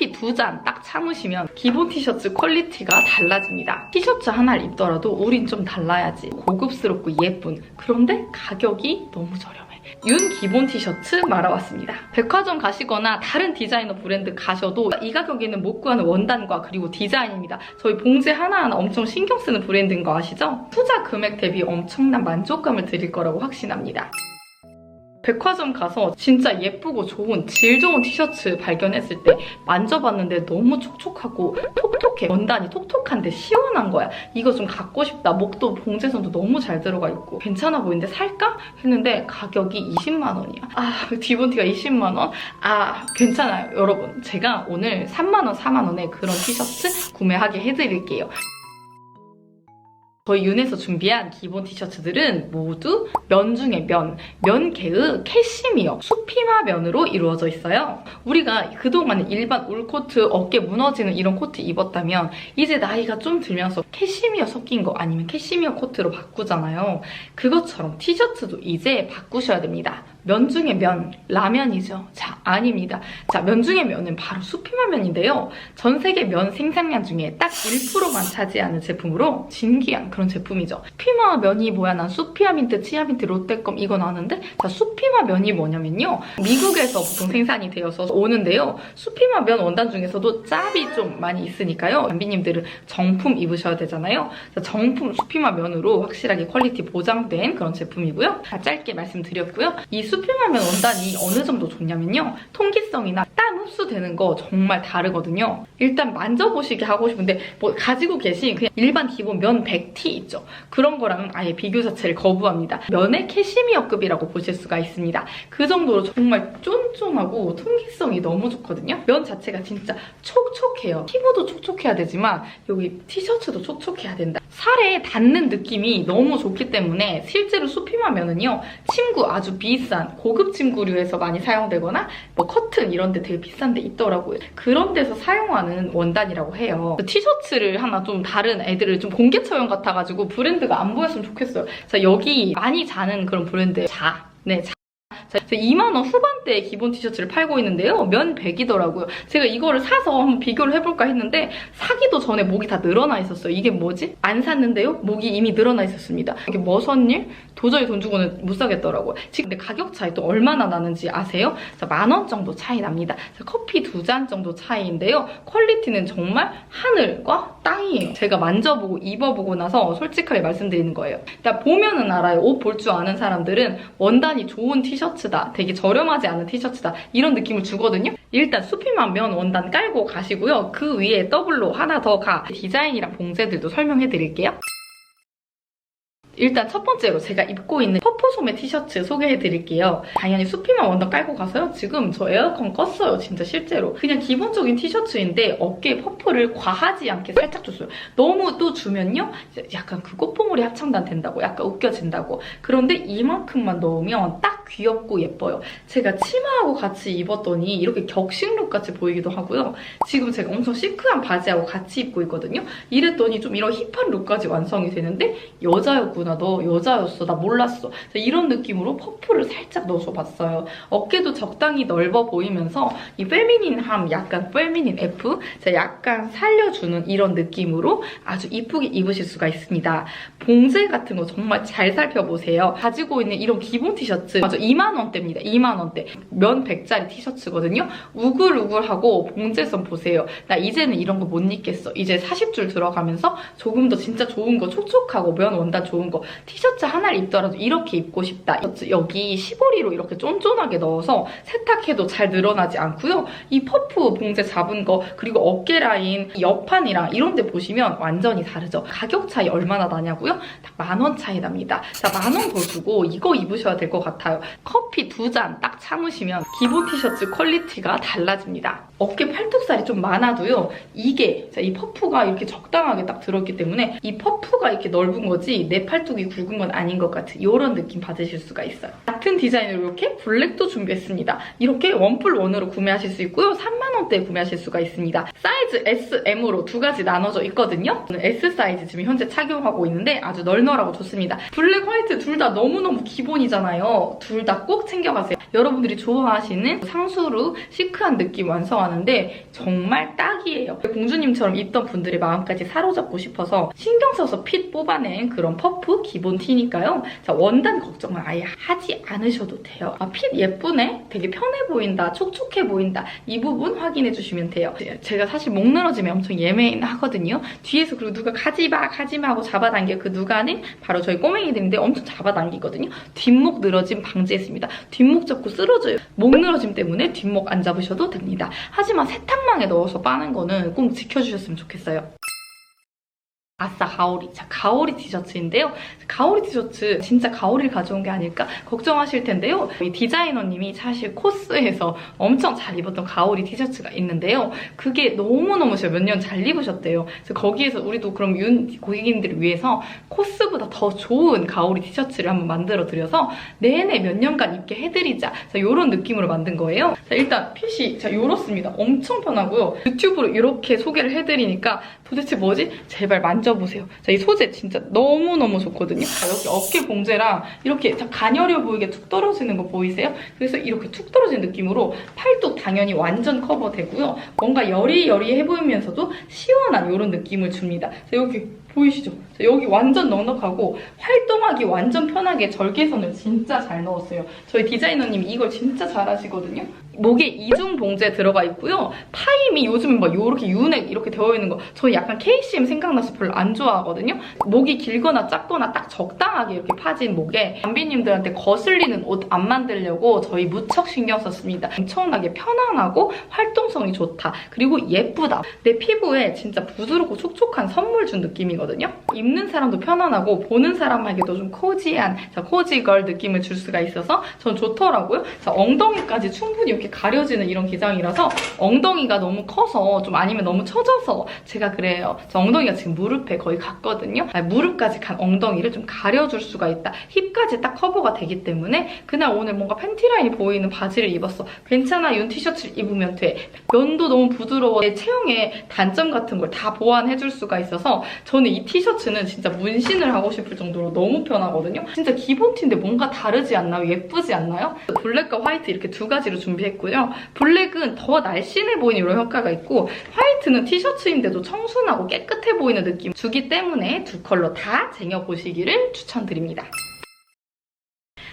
커피 두 잔 딱 참으시면 기본 티셔츠 퀄리티가 달라집니다. 티셔츠 하나를 입더라도 우린 좀 달라야지. 고급스럽고 예쁜. 그런데 가격이 너무 저렴해. 윤 기본 티셔츠 말아왔습니다. 백화점 가시거나 다른 디자이너 브랜드 가셔도 이 가격에는 못 구하는 원단과 그리고 디자인입니다. 저희 봉제 하나하나 엄청 신경 쓰는 브랜드인 거 아시죠? 투자 금액 대비 엄청난 만족감을 드릴 거라고 확신합니다. 백화점 가서 진짜 예쁘고 좋은 질 좋은 티셔츠 발견했을 때 만져봤는데 너무 촉촉하고 톡톡해. 원단이 톡톡한데 시원한 거야. 이거 좀 갖고 싶다. 목도 봉제선도 너무 잘 들어가 있고. 괜찮아 보이는데 살까? 했는데 가격이 20만 원이야. 아 디본티가 20만 원? 아 괜찮아요 여러분. 제가 오늘 3만 원 4만 원에 그런 티셔츠 구매하게 해드릴게요 저희 윤에서 준비한 기본 티셔츠들은 모두 면 중에 면, 면계의 캐시미어, 수피마 면으로 이루어져 있어요. 우리가 그동안 일반 울코트, 어깨 무너지는 이런 코트 입었다면 이제 나이가 좀 들면서 캐시미어 섞인 거 아니면 캐시미어 코트로 바꾸잖아요. 그것처럼 티셔츠도 이제 바꾸셔야 됩니다. 면 중에 면, 라면이죠. 자, 아닙니다. 자, 면 중에 면은 바로 수피마 면인데요. 전 세계 면 생산량 중에 딱 1%만 차지하는 제품으로 진기한 그런 제품이죠. 수피마 면이 뭐야? 난 수피아민트, 치아민트, 롯데껌 이건 아는데 자, 수피마 면이 뭐냐면요. 미국에서 보통 생산이 되어서 오는데요. 수피마 면 원단 중에서도 짭이 좀 많이 있으니까요. 담비님들은 정품 입으셔야 되잖아요. 자, 정품 수피마 면으로 확실하게 퀄리티 보장된 그런 제품이고요. 자, 짧게 말씀드렸고요. 이 수피마 면 원단이 어느 정도 좋냐면요. 통기성이나 땀 흡수되는 거 정말 다르거든요. 일단 만져보시게 하고 싶은데 뭐 가지고 계신 그냥 일반 기본 면 100T 있죠. 그런 거랑은 아예 비교 자체를 거부합니다. 면의 캐시미어급이라고 보실 수가 있습니다. 그 정도로 정말 쫀쫀하고 통기성이 너무 좋거든요. 면 자체가 진짜 촉촉해요. 피부도 촉촉해야 되지만 여기 티셔츠도 촉촉해야 된다. 살에 닿는 느낌이 너무 좋기 때문에 실제로 수피마 면은요. 침구 아주 비싼 고급 침구류에서 많이 사용되거나 뭐 커튼 이런 데 되게 비싼 데 있더라고요. 그런 데서 사용하는 원단이라고 해요. 티셔츠를 하나 좀 다른 애들을 좀 공개 처형 같아가지고 브랜드가 안 보였으면 좋겠어요. 자, 여기 많이 자는 그런 브랜드 자. 네, 자. 자, 2만 원 후반대의 기본 티셔츠를 팔고 있는데요. 면 100이더라고요. 제가 이거를 사서 한번 비교를 해볼까 했는데 사기도 전에 목이 다 늘어나 있었어요. 이게 뭐지? 안 샀는데요? 목이 이미 늘어나 있었습니다. 이게 뭐선일? 도저히 돈 주고는 못 사겠더라고요. 지금 근데 가격 차이 또 얼마나 나는지 아세요? 만 원 정도 차이 납니다. 커피 두 잔 정도 차이인데요. 퀄리티는 정말 하늘과 땅이에요. 제가 만져보고 입어보고 나서 솔직하게 말씀드리는 거예요. 일단 보면은 알아요. 옷 볼 줄 아는 사람들은 원단이 좋은 티셔츠다. 되게 저렴하지 않은 티셔츠다. 이런 느낌을 주거든요. 일단 수피만 면 원단 깔고 가시고요. 그 위에 더블로 하나 더 가. 디자인이랑 봉제들도 설명해 드릴게요. 일단 첫 번째로 제가 입고 있는 퍼포 소매 티셔츠 소개해드릴게요. 당연히 수피만 원단 깔고 가서요. 지금 저 에어컨 껐어요. 진짜 실제로. 그냥 기본적인 티셔츠인데 어깨에 퍼프를 과하지 않게 살짝 줬어요. 너무 또 주면요. 약간 그 꽃봉오리 합창단 된다고 약간 웃겨진다고. 그런데 이만큼만 넣으면 딱 귀엽고 예뻐요. 제가 치마하고 같이 입었더니 이렇게 격식룩 같이 보이기도 하고요. 지금 제가 엄청 시크한 바지하고 같이 입고 있거든요. 이랬더니 좀 이런 힙한 룩까지 완성이 되는데 여자였구나. 너 여자였어. 나 몰랐어. 이런 느낌으로 퍼프를 살짝 넣어줘 봤어요. 어깨도 적당히 넓어 보이면서 이 페미닌함, 약간 페미닌 F 약간 살려주는 이런 느낌으로 아주 이쁘게 입으실 수가 있습니다. 봉제 같은 거 정말 잘 살펴보세요. 가지고 있는 이런 기본 티셔츠 맞아 2만 원대입니다. 2만 원대. 면 100짜리 티셔츠거든요. 우글우글하고 봉제선 보세요. 나 이제는 이런 거 못 입겠어. 이제 40줄 들어가면서 조금 더 진짜 좋은 거 촉촉하고 면 원단 좋은 거 티셔츠 하나를 입더라도 이렇게 입고 싶다. 여기 시보리로 이렇게 쫀쫀하게 넣어서 세탁해도 잘 늘어나지 않고요. 이 퍼프 봉제 잡은 거 그리고 어깨 라인 옆판이랑 이런 데 보시면 완전히 다르죠. 가격 차이 얼마나 나냐고요? 딱 만 원 차이 납니다. 자, 만 원 더 주고 이거 입으셔야 될 것 같아요. 커피 두 잔 딱 참으시면 기본 티셔츠 퀄리티가 달라집니다. 어깨 팔뚝살이 좀 많아도요. 이게 자, 이 퍼프가 이렇게 적당하게 딱 들었기 때문에 이 퍼프가 이렇게 넓은 거지 내 팔뚝이 굵은 건 아닌 것 같은 이런 느낌 받으실 수가 있어요. 같은 디자인으로 이렇게 블랙도 준비했습니다. 이렇게 원뿔 원으로 구매하실 수 있고요. 3만 원대에 구매하실 수가 있습니다. 사이즈 S, M으로 두 가지 나눠져 있거든요. S 사이즈 지금 현재 착용하고 있는데 아주 널널하고 좋습니다. 블랙, 화이트 둘 다 너무너무 기본이잖아요. 둘둘다꼭 챙겨가세요. 여러분들이 좋아하시는 상수로 시크한 느낌 완성하는데 정말 딱이에요. 공주님처럼 입던 분들의 마음까지 사로잡고 싶어서 신경 써서 핏 뽑아낸 그런 퍼프 기본 티니까요. 자, 원단 걱정은 아예 하지 않으셔도 돼요. 아, 핏 예쁘네? 되게 편해 보인다. 촉촉해 보인다. 이 부분 확인해 주시면 돼요. 제가 사실 목 늘어짐에 엄청 예민하거든요. 뒤에서 그리고 누가 가지마 가지마 하고 잡아당겨 그 누가는 바로 저희 꼬맹이들인데 엄청 잡아당기거든요. 뒷목 늘어짐 방지했습니다. 뒷목 잡고 쓰러져요. 목 늘어짐 때문에 뒷목 안 잡으셔도 됩니다. 하지만 세탁망에 넣어서 빠는 거는 꼭 지켜주셨으면 좋겠어요. 아싸 가오리. 자, 가오리 티셔츠인데요. 가오리 티셔츠 진짜 가오리를 가져온 게 아닐까 걱정하실 텐데요. 이 디자이너님이 사실 코스에서 엄청 잘 입었던 가오리 티셔츠가 있는데요. 그게 너무너무 제가 몇 년 잘 입으셨대요. 그래서 거기에서 우리도 그럼 윤 고객님들을 위해서 코스보다 더 좋은 가오리 티셔츠를 한번 만들어 드려서 내내 몇 년간 입게 해드리자. 자, 이런 느낌으로 만든 거예요. 자, 일단 핏이 자, 이렇습니다. 엄청 편하고요. 유튜브로 이렇게 소개를 해드리니까 도대체 뭐지? 제발 만져보세요. 자, 이 소재 진짜 너무너무 좋거든요. 자, 여기 어깨 봉제랑 이렇게 다 가녀려 보이게 툭 떨어지는 거 보이세요? 그래서 이렇게 툭 떨어지는 느낌으로 팔뚝 당연히 완전 커버되고요. 뭔가 여리여리해 보이면서도 시원한 이런 느낌을 줍니다. 자, 여기 보이시죠? 자, 여기 완전 넉넉하고 활동하기 완전 편하게 절개선을 진짜 잘 넣었어요. 저희 디자이너님이 이걸 진짜 잘하시거든요. 목에 이중 봉제 들어가 있고요. 파임이 요즘은 막 이렇게 유넥 이렇게 되어 있는 거 저는 약간 KCM 생각나서 별로 안 좋아하거든요. 목이 길거나 작거나 딱 적당하게 이렇게 파진 목에 담비님들한테 거슬리는 옷 안 만들려고 저희 무척 신경 썼습니다. 엄청나게 편안하고 활동성이 좋다. 그리고 예쁘다. 내 피부에 진짜 부드럽고 촉촉한 선물 준 느낌이거든요. 입는 사람도 편안하고 보는 사람에게도 좀 코지한 자, 코지걸 느낌을 줄 수가 있어서 전 좋더라고요. 자, 엉덩이까지 충분히 이렇게 가려지는 이런 기장이라서 엉덩이가 너무 커서 좀 아니면 너무 처져서 제가 그래요. 저 엉덩이가 지금 무릎에 거의 갔거든요. 아니, 무릎까지 간 엉덩이를 좀 가려줄 수가 있다. 힙까지 딱 커버가 되기 때문에 그날 오늘 뭔가 팬티라인이 보이는 바지를 입었어. 괜찮아. 윤 티셔츠를 입으면 돼. 면도 너무 부드러워. 내 체형의 단점 같은 걸 다 보완해줄 수가 있어서 저는 이 티셔츠는 진짜 문신을 하고 싶을 정도로 너무 편하거든요. 진짜 기본 티인데 뭔가 다르지 않나요? 예쁘지 않나요? 블랙과 화이트 이렇게 두 가지로 준비했고요. 블랙은 더 날씬해 보이는 이런 효과가 있고 화이트는 티셔츠인데도 청순하고 깨끗해 보이는 느낌 주기 때문에 두 컬러 다 쟁여보시기를 추천드립니다.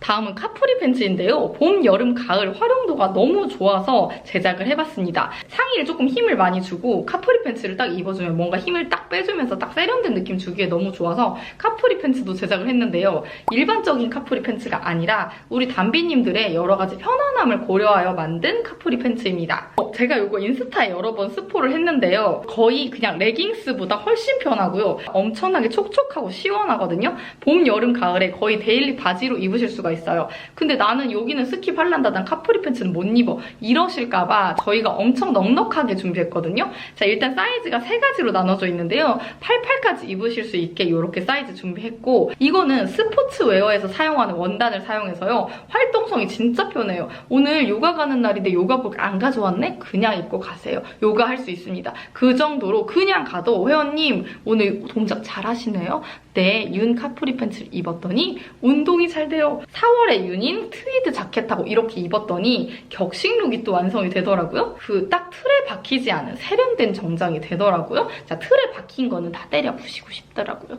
다음은 카프리 팬츠인데요. 봄, 여름, 가을 활용도가 너무 좋아서 제작을 해봤습니다. 상의를 조금 힘을 많이 주고 카프리 팬츠를 딱 입어주면 뭔가 힘을 딱 빼주면서 딱 세련된 느낌 주기에 너무 좋아서 카프리 팬츠도 제작을 했는데요. 일반적인 카프리 팬츠가 아니라 우리 담비님들의 여러 가지 편안함을 고려하여 만든 카프리 팬츠입니다. 어, 제가 이거 인스타에 여러 번 스포를 했는데요. 거의 그냥 레깅스보다 훨씬 편하고요. 엄청나게 촉촉하고 시원하거든요. 봄, 여름, 가을에 거의 데일리 바지로 입으실 수가 있어요. 근데 나는 여기는 스킵 할란다. 난 카프리 팬츠는 못 입어. 이러실까 봐 저희가 엄청 넉넉하게 준비했거든요. 자, 일단 사이즈가 세 가지로 나눠져 있는데요. 88까지 입으실 수 있게 이렇게 사이즈 준비했고 이거는 스포츠웨어에서 사용하는 원단을 사용해서요. 활동성이 진짜 편해요. 오늘 요가 가는 날인데 요가복 안 가져왔네? 그냥 입고 가세요. 요가 할 수 있습니다. 그 정도로 그냥 가도 회원님 오늘 동작 잘 하시네요. 네, 윤 카프리 팬츠를 입었더니 운동이 잘 돼요. 4월에 윤인 트위드 자켓하고 이렇게 입었더니 격식 룩이 또 완성이 되더라고요. 그 딱 틀에 박히지 않은 세련된 정장이 되더라고요. 자, 틀에 박힌 거는 다 때려 부시고 싶더라고요.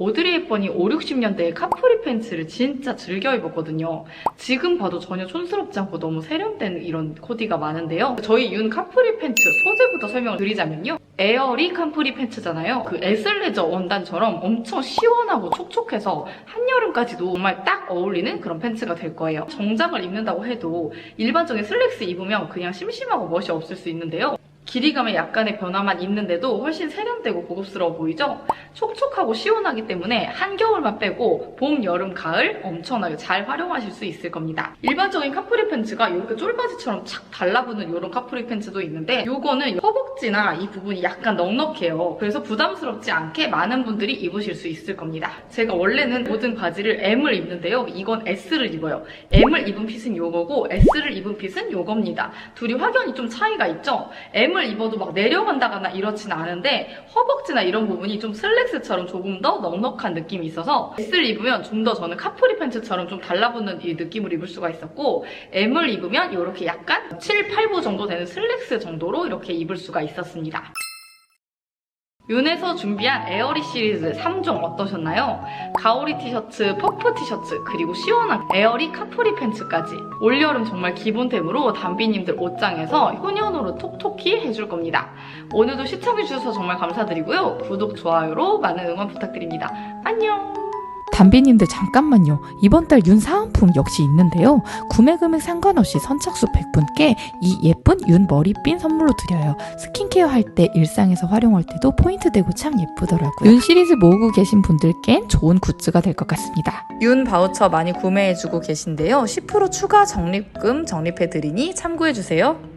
오드리 헵번이 5, 60년대에 카프리 팬츠를 진짜 즐겨 입었거든요. 지금 봐도 전혀 촌스럽지 않고 너무 세련된 이런 코디가 많은데요. 저희 윤 카프리 팬츠 소재부터 설명을 드리자면요. 에어리 카프리 팬츠잖아요. 그 에슬레저 원단처럼 엄청 시원하고 촉촉해서 한여름까지도 정말 딱 어울리는 그런 팬츠가 될 거예요. 정장을 입는다고 해도 일반적인 슬랙스 입으면 그냥 심심하고 멋이 없을 수 있는데요. 길이감에 약간의 변화만 있는데도 훨씬 세련되고 고급스러워 보이죠? 촉촉하고 시원하기 때문에 한겨울만 빼고 봄, 여름, 가을 엄청나게 잘 활용하실 수 있을 겁니다. 일반적인 카프리 팬츠가 이렇게 쫄바지처럼 착 달라붙는 이런 카프리 팬츠도 있는데 이거는 허벅지나 이 부분이 약간 넉넉해요. 그래서 부담스럽지 않게 많은 분들이 입으실 수 있을 겁니다. 제가 원래는 모든 바지를 M을 입는데요. 이건 S를 입어요. M을 입은 핏은 요거고 S를 입은 핏은 요겁니다. 둘이 확연히 좀 차이가 있죠? M을 M을 입어도 막 내려간다거나 이렇진 않은데 허벅지나 이런 부분이 좀 슬랙스처럼 조금 더 넉넉한 느낌이 있어서 S를 입으면 좀 더 저는 카프리 팬츠처럼 좀 달라붙는 이 느낌을 입을 수가 있었고 M을 입으면 이렇게 약간 7, 8부 정도 되는 슬랙스 정도로 이렇게 입을 수가 있었습니다. 윤에서 준비한 에어리 시리즈 3종 어떠셨나요? 가오리 티셔츠, 퍼프 티셔츠, 그리고 시원한 에어리 카프리 팬츠까지 올여름 정말 기본템으로 담비님들 옷장에서 효년으로 톡톡히 해줄 겁니다. 오늘도 시청해주셔서 정말 감사드리고요. 구독, 좋아요로 많은 응원 부탁드립니다. 안녕! 담비님들 잠깐만요. 이번 달 윤 사은품 역시 있는데요. 구매 금액 상관없이 선착수 100분께 이 예쁜 윤 머리핀 선물로 드려요. 스킨케어 할 때 일상에서 활용할 때도 포인트 되고 참 예쁘더라고요. 윤 시리즈 모으고 계신 분들께는 좋은 굿즈가 될 것 같습니다. 윤 바우처 많이 구매해주고 계신데요. 10% 추가 적립금 적립해드리니 참고해주세요.